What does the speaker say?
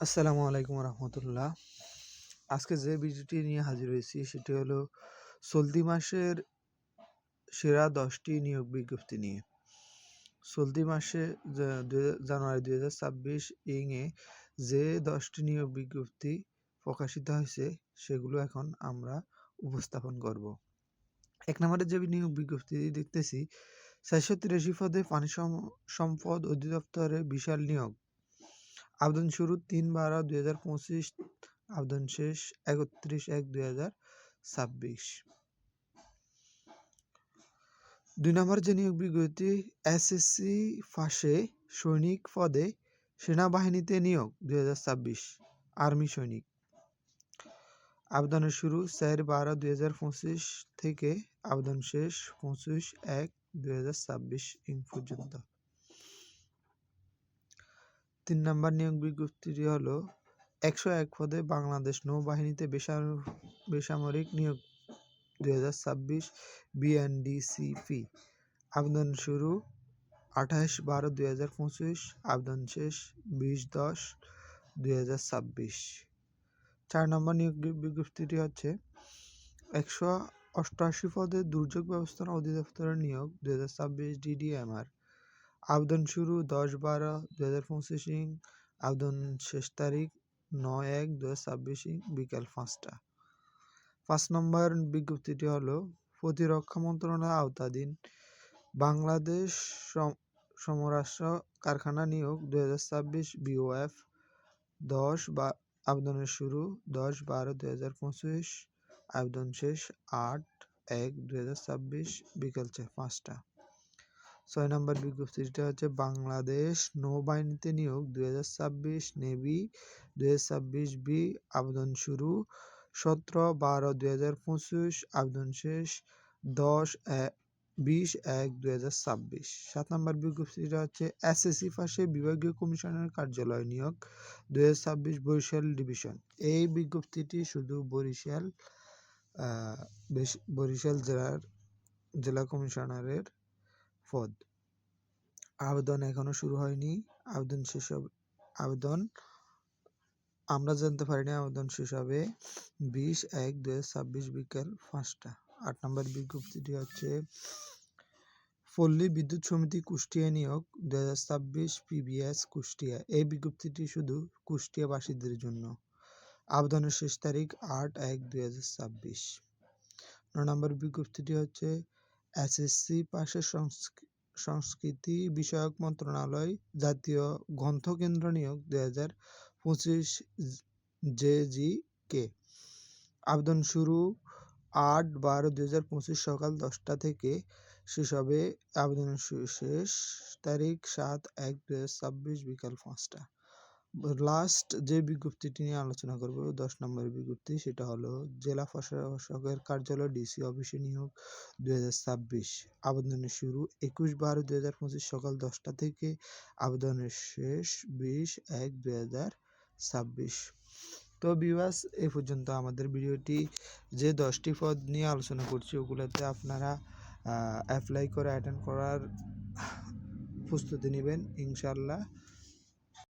আসসালামু আলাইকুম রহমতুল্লাহ। আজকে যে ভিডিওটি নিয়ে হাজির হয়েছি সেটি হলো চলতি মাসের সেরা দশটি নিয়োগ বিজ্ঞপ্তি নিয়ে। চলতি মাসে জানুয়ারি দুই হাজার ছাব্বিশ ইংয়ে যে দশটি নিয়োগ বিজ্ঞপ্তি প্রকাশিত হয়েছে সেগুলো এখন আমরা উপস্থাপন করব। এক নম্বরে যে নিয়োগ বিজ্ঞপ্তি দেখতেছি চারশো তিরাশি পদে পানি সম- সম্পদ অধিদপ্তরে বিশাল নিয়োগ। আবেদন শুরু তিন বারো দুই হাজার পঁচিশ, আবেদন শেষ একত্রিশ এক দুই হাজার ছাব্বিশ। দুই নম্বর যে নিয়োগ বিজ্ঞপ্তি এসএসসি ফাঁসে সৈনিক পদে সেনাবাহিনীতে নিয়োগ দুই হাজার ছাব্বিশ, আর্মি সৈনিক। আবেদনের শুরু চার বারো দুই হাজার পঁচিশ থেকে আবেদন শেষ পঁচিশ এক দুই হাজার ছাব্বিশ ইং পর্যন্ত। তিন নম্বর নিয়োগ বিজ্ঞপ্তিটি হলো, একশো এক পদে বাংলাদেশ নৌবাহিনীতে বেসাম- বেসামরিক নিয়োগ, দুই হাজার ছাব্বিশ বিএনডিসিপি। আবেদন শুরু আঠাশ বারো দুই হাজার পঁচিশ, আবেদন শেষ বিশ দশ দুই হাজার ছাব্বিশ। চার নম্বর নিয়োগ বিজ্ঞপ্তিটি হচ্ছে, একশো অষ্টআশি পদে দুর্যোগ ব্যবস্থাপনা অধিদপ্তরের নিয়োগ, দুই হাজার ছাব্বিশ ডিডিএমআর। আবেদন শুরু দশ বারো দু হাজার পঁচিশ ইং। আবেদন শেষ তারিখ নয় এক দু হাজার ছাব্বিশ ইং, বিকাল পাঁচটা। পাঁচ নম্বর বিজ্ঞপ্তিটি হলো, প্রতিরক্ষা মন্ত্রণালয়ের আওতাধীন বাংলাদেশ সম- সমরাস্ত্র কারখানা নিয়োগ দু হাজার ছাব্বিশ বিওএফ দশ বা, আবেদনের শুরু দশ বারো দু হাজার পঁচিশ, আবেদন শেষ আট এক দু হাজার ছাব্বিশ, বিকাল পাঁচটা। ছয় নম্বর বিজ্ঞপ্তিটা হচ্ছে বাংলাদেশ নৌবাহিনীতে নিয়োগ, দুই হাজার ছাব্বিশ নেভি, দুই হাজার ছাব্বিশ বি, আবেদন শুরু, সতেরো বারো, দুই হাজার পঁচিশ, আবেদন শেষ, দশ বিশ এক, দুই হাজার ছাব্বিশ। সাত নম্বর বিজ্ঞপ্তিটা হচ্ছে এসএসসি পাশে বিভাগীয় কমিশনের কার্যালয় নিয়োগ, দুই হাজার ছাব্বিশ বরিশাল ডিভিশন। এই বিজ্ঞপ্তিটি শুধু বরিশাল বরিশাল জেলার, জেলা কমিশনারের পদ। আবেদন এখনও শুরু হয়নি। আবেদন শেষ হবে, আবেদন আমরা জানতে পারিনি আবেদন শেষ হবে বিশ এক দু ছাব্বিশ বিকাল পাঁচটা। আট নম্বর বিজ্ঞপ্তিটি হচ্ছে, পল্লী বিদ্যুৎ সমিতি কুষ্টিয়া নিয়োগ দু হাজার ছাব্বিশ পিবিএস কুষ্টিয়া। এই বিজ্ঞপ্তিটি শুধু কুষ্টিয়াবাসীদের জন্য। আবেদনের শেষ তারিখ আট এক দুই হাজার ছাব্বিশ। নয় নম্বর বিজ্ঞপ্তিটি হচ্ছে, এসএসসি পাশের সংস্কৃতি বিষয়ক মন্ত্রণালয় জাতীয় গ্রন্থকেন্দ্র নিয়োগ দুই হাজার পঁচিশ জে জি কে আবেদন শুরু আট বারো দুই হাজার পঁচিশ সকাল দশটা থেকে শেষ হবে। আবেদনের শেষ তারিখ সাত এক দুই হাজার ছাব্বিশ বিকাল পাঁচটা। লাস্ট যে বিজ্ঞপ্তিটি নিয়ে আলোচনা করব, দশ নম্বর বিজ্ঞপ্তি, সেটা হলো, জেলা প্রশাসকের কার্যালয় ডিসি অফিসে নিয়োগ হাজার ছাব্বিশ। আবেদনের শুরু একুশ বারো দুই হাজার পঁচিশ সকাল দশটা থেকে আবেদনের শেষ বিশ এক দুই হাজার ছাব্বিশ। তো বিবাস এ পর্যন্ত আমাদের ভিডিওটি, যে দশটি পদ নিয়ে আলোচনা করছি, ওগুলোতে আপনারা অ্যাপ্লাই করে অ্যাটেন্ড করার প্রস্তুতি নেবেন ইনশাল্লাহ